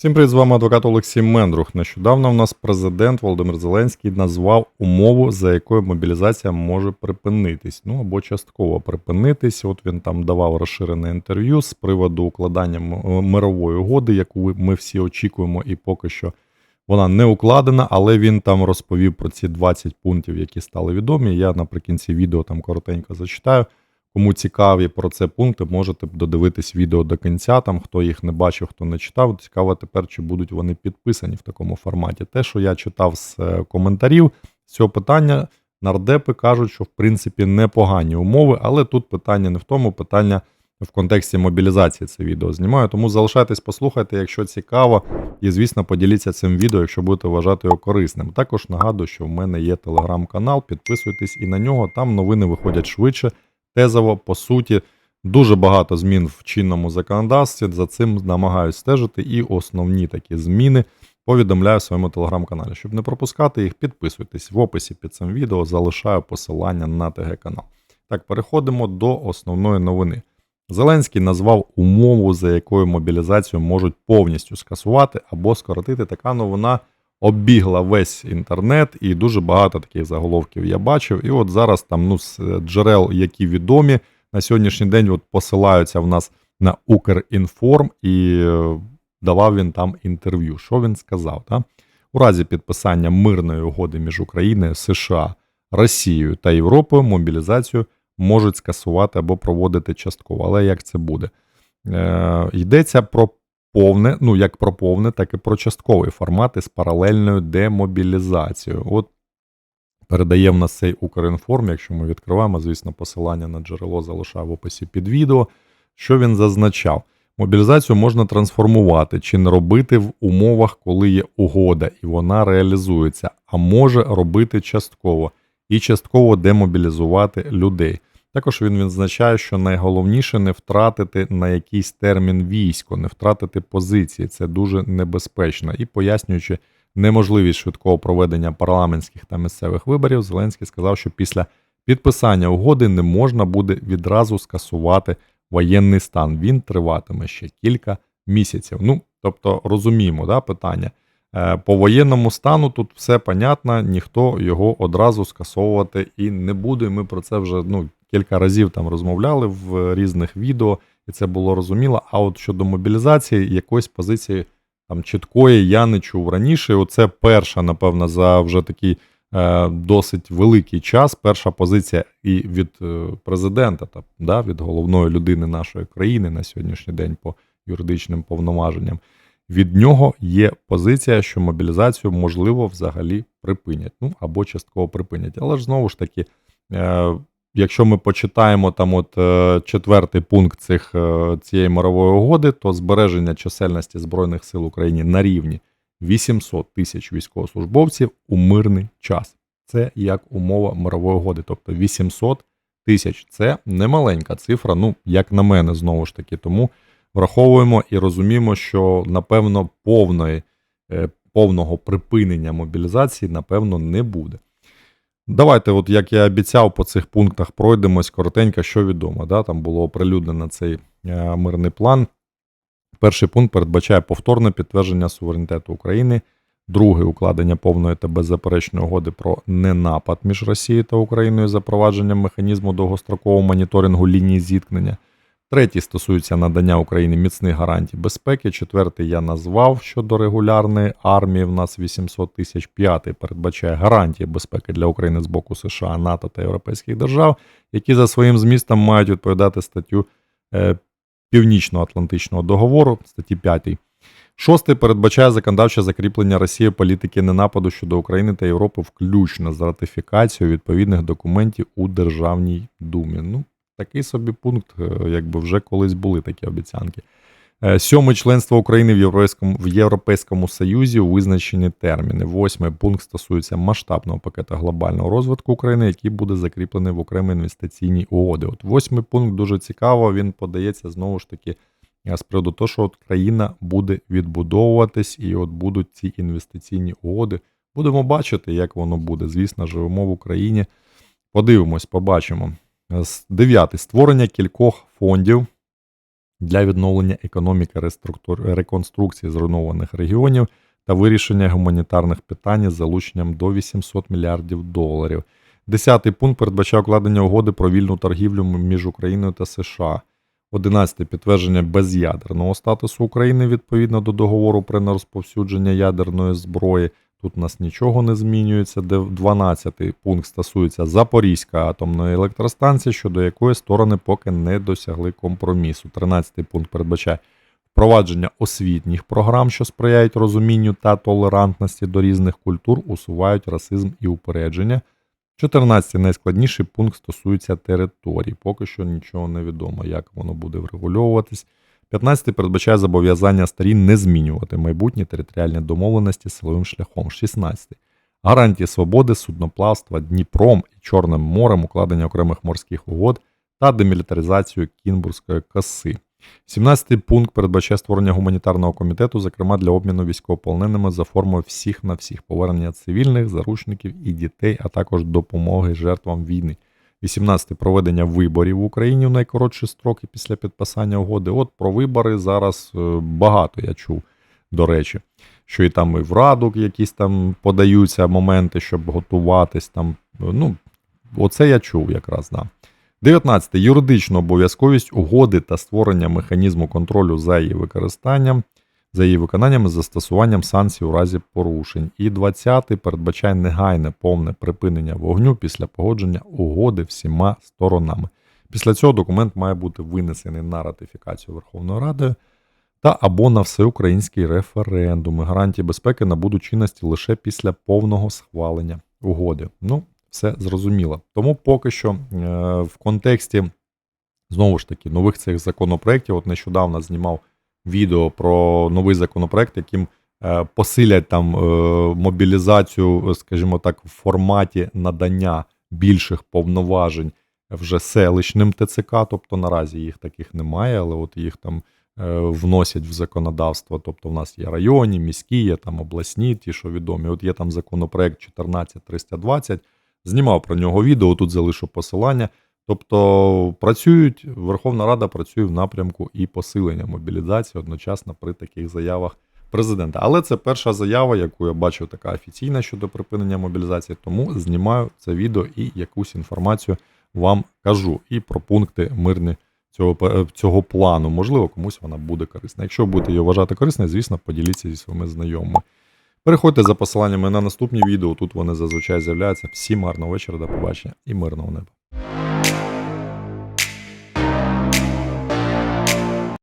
Всім привіт, з вами адвокат Олексій Мендрух. Нещодавно у нас президент Володимир Зеленський назвав умову, за якою мобілізація може припинитись, ну або частково припинитись. От він там давав розширене інтерв'ю з приводу укладання мирової угоди, яку ми всі очікуємо, і поки що вона не укладена, але він там розповів про ці 20 пунктів, які стали відомі. Я наприкінці відео там коротенько зачитаю. Кому цікаві про це пункти, можете додивитись відео до кінця. Там хто їх не бачив, хто не читав. Цікаво тепер, чи будуть вони підписані в такому форматі. Те, що я читав з е, коментарів цього питання, нардепи кажуть, що в принципі непогані умови, але тут питання не в тому, питання в контексті мобілізації це відео знімаю. Тому залишайтесь, послухайте, якщо цікаво, і звісно, поділіться цим відео, якщо будете вважати його корисним. Також нагадую, що в мене є телеграм-канал. Підписуйтесь і на нього. Там новини виходять швидше тезово, по суті, дуже багато змін в чинному законодавстві. За цим намагаюсь стежити, і основні такі зміни повідомляю в своєму телеграм-каналі. Щоб не пропускати їх, підписуйтесь в описі під цим відео, залишаю посилання на ТГ канал. Так, переходимо до основної новини. Зеленський назвав умову, за якою мобілізацію можуть повністю скасувати або скоротити. Така новина оббігла весь інтернет, і дуже багато таких заголовків я бачив. І от зараз там ну, з джерел, які відомі на сьогоднішній день, от посилаються в нас на Укрінформ, і е, давав він там інтерв'ю. Що він сказав? Та? У разі підписання мирної угоди між Україною, США, Росією та Європою мобілізацію можуть скасувати або проводити частково. Але як це буде? Е, йдеться про повне, ну як про повне, так і про частковий формати з паралельною демобілізацією. От передає в нас цей Укрінформ, якщо ми відкриваємо, звісно, посилання на джерело залишаю в описі під відео. Що він зазначав? Мобілізацію можна трансформувати чи не робити в умовах, коли є угода, і вона реалізується, а може робити частково і частково демобілізувати людей. Також він відзначає, що найголовніше не втратити на якийсь термін військо, не втратити позиції. Це дуже небезпечно. І пояснюючи неможливість швидкого проведення парламентських та місцевих виборів, Зеленський сказав, що після підписання угоди не можна буде відразу скасувати воєнний стан. Він триватиме ще кілька місяців. Ну, тобто, розуміємо, да, питання. Е, По воєнному стану тут все понятно, ніхто його одразу скасовувати і не буде. Ми про це вже ну, кілька разів там розмовляли в різних відео, і це було розуміло. А от щодо мобілізації, якоїсь позиції там чіткої я не чув раніше. Оце перша, напевно, за вже такий е, досить великий час. Перша позиція і від е, президента, та, да, від головної людини нашої країни на сьогоднішній день по юридичним повноваженням. Від нього є позиція, що мобілізацію можливо взагалі припинять, ну або частково припинять. Але ж знову ж таки, е, якщо ми почитаємо там от е, четвертий пункт цих, е, цієї мирової угоди, то збереження чисельності Збройних сил України на рівні 800 тисяч військовослужбовців у мирний час. Це як умова мирової угоди, тобто 800 тисяч. Це немаленька цифра, ну як на мене, знову ж таки. Тому враховуємо і розуміємо, що напевно повної, е, повного припинення мобілізації, напевно, не буде. Давайте, от як я обіцяв, по цих пунктах пройдемось коротенько, що відомо. Да? Там було оприлюднено цей е, мирний план. Перший пункт передбачає повторне підтвердження суверенітету України. Другий укладення повної та беззаперечної угоди про ненапад між Росією та Україною запровадженням механізму довгострокового моніторингу лінії зіткнення. Третій стосується надання Україні міцних гарантій безпеки. Четвертий я назвав щодо регулярної армії. В нас 800 тисяч. П'ятий передбачає гарантії безпеки для України з боку США, НАТО та європейських держав, які за своїм змістом мають відповідати статтю е, Північно-Атлантичного договору, статті 5. Шостий передбачає законодавче закріплення Росії політики ненападу щодо України та Європи, включно з ратифікацією відповідних документів у Державній думі. Ну, такий собі пункт, е, якби вже колись були такі обіцянки. Е, Сьоме членство України в Європейському в Європейському Союзі у визначені терміни. Восьмий пункт стосується масштабного пакета глобального розвитку України, який буде закріплений в окремій інвестиційній угоди. От восьмий пункт дуже цікаво. Він подається знову ж таки е, з приводу того, що от країна буде відбудовуватись, і от будуть ці інвестиційні угоди. Будемо бачити, як воно буде. Звісно, живемо в Україні. Подивимось, побачимо. З- Дев'ятий створення кількох фондів для відновлення економіки реконструкції зруйнованих регіонів та вирішення гуманітарних питань з залученням до 800 мільярдів доларів. Десятий пункт передбачає укладення угоди про вільну торгівлю між Україною та США. 11. Підтвердження без'ядерного статусу України відповідно до договору про нерозповсюдження ядерної зброї. Тут у нас нічого не змінюється. Де 12 пункт стосується Запорізької атомної електростанції, щодо якої сторони поки не досягли компромісу. 13 пункт передбачає впровадження освітніх програм, що сприяють розумінню та толерантності до різних культур, усувають расизм і упередження. 14 найскладніший пункт стосується територій. Поки що нічого не відомо, як воно буде врегульовуватись. 15 передбачає зобов'язання сторін не змінювати майбутні територіальні домовленості силовим шляхом. 16 гарантії свободи судноплавства Дніпром і Чорним морем, укладення окремих морських угод та демілітаризацію Кінбурзької коси. 17 пункт передбачає створення гуманітарного комітету, зокрема для обміну військовополоненими за формою всіх на всіх, повернення цивільних, заручників і дітей, а також допомоги жертвам війни. 18 проведення виборів в Україні в найкоротші строки після підписання угоди. От про вибори зараз е, багато я чув, до речі, що і там і в Раду якісь там подаються моменти, щоб готуватись там. Ну, оце я чув якраз, да. 19. Юридичну обов'язковість угоди та створення механізму контролю за її використанням, за її виконанням з застосуванням санкцій у разі порушень. І 20-й передбачає негайне повне припинення вогню після погодження угоди всіма сторонами. Після цього документ має бути винесений на ратифікацію Верховною Радою та або на всеукраїнський референдум. І гарантії безпеки набудуть чинності лише після повного схвалення угоди. Ну, все зрозуміло. Тому поки що е, в контексті знову ж таки нових цих законопроєктів, от нещодавно знімав відео про новий законопроект, яким е, посилять там е, мобілізацію, скажімо так, в форматі надання більших повноважень вже селищним ТЦК, тобто наразі їх таких немає, але от їх там е, вносять в законодавство. Тобто в нас є районні, міські, є там обласні, ті, що відомі. От є там законопроект 14320, знімав про нього відео, тут залишу посилання. Тобто працюють, Верховна Рада працює в напрямку і посилення мобілізації одночасно при таких заявах президента. Але це перша заява, яку я бачив, така офіційна щодо припинення мобілізації. Тому знімаю це відео і якусь інформацію вам кажу. І про пункти мирні цього, цього плану. Можливо, комусь вона буде корисна. Якщо будете її вважати корисною, звісно, поділіться зі своїми знайомими. Переходьте за посиланнями на наступні відео. Тут вони зазвичай з'являються. Всім гарного вечора, до побачення і мирного неба.